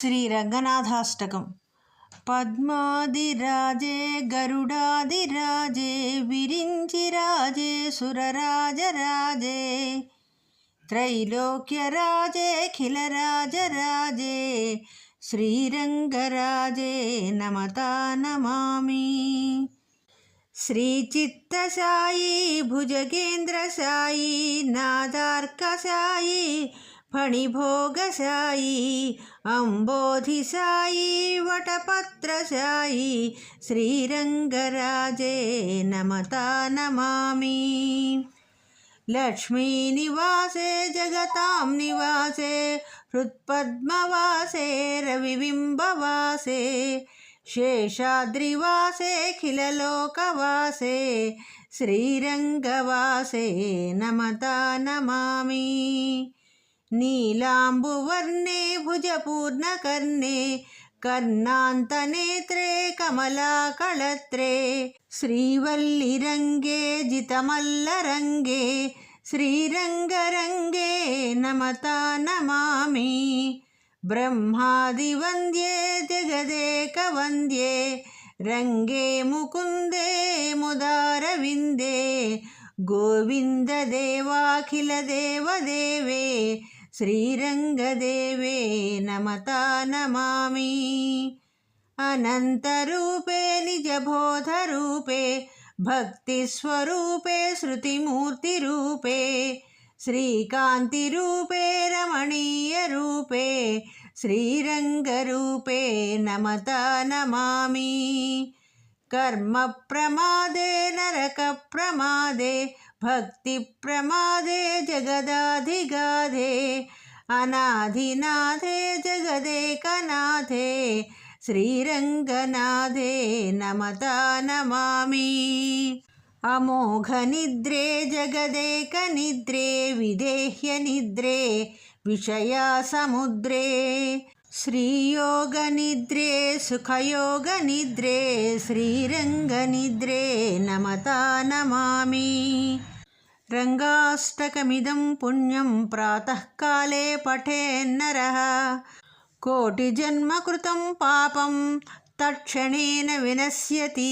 श्रीरङ्गनाथाष्टकं पद्मादिराजे गरुडादिराजे विरिञ्चिराजे सुरराजराजे त्रैलोक्यराजेऽखिलराजराजे श्रीरङ्गराजे नमता नमामि। श्रीचित्तसायी भुजगेन्द्रसायी नादार्कसायी फणिभोगसायी अम्बोधिसायी वटपत्रसायी श्रीरङ्गराजे नमता नमामि। लक्ष्मीनिवासे, जगतां निवासे, हृत्पद्मवासे, रविबिम्बवासे शेषाद्रिवासेऽखिललोकवासे श्रीरङ्गवासे नमता नमामि। नीलाम्बुवर्णे भुजपूर्णकर्णे कर्णान्तनेत्रे कमलाकळत्रे श्रीवल्लिरङ्गे जितमल्लरङ्गे श्रीरङ्गरङ्गे नमता नमामि ब्रह्मादिवन्द्ये जगदेकवन्द्ये रङ्गे मुकुन्दे मुदारविन्दे गोविन्ददेवाखिलदेवदेवे श्रीरङ्गदेवे नमता नमामि। अनन्तरूपे निजबोधरूपे भक्तिस्वरूपे श्रुतिमूर्तिरूपे श्रीकान्तिरूपे रमणीयरूपे श्रीरङ्गरूपे नमता नमामि। कर्मप्रमादे नरकप्रमादे भक्तिप्रमादे जगदाधिगाधे अनाधिनाथे जगदेकनाथे श्रीरङ्गनाथे नमता नमामि। अमोघनिद्रे जगदेकनिद्रे विदेह्यनिद्रे विषयासमुद्रे श्रीयोगनिद्रे सुखयोगनिद्रे श्रीरङ्गनिद्रे नमता नमामि రంగాష్టకమిదం పుణ్యం ప్రాతకాలే పఠేన్నరः. కోటిజన్మకృతం పాపం తక్షణేన వినశ్యతి.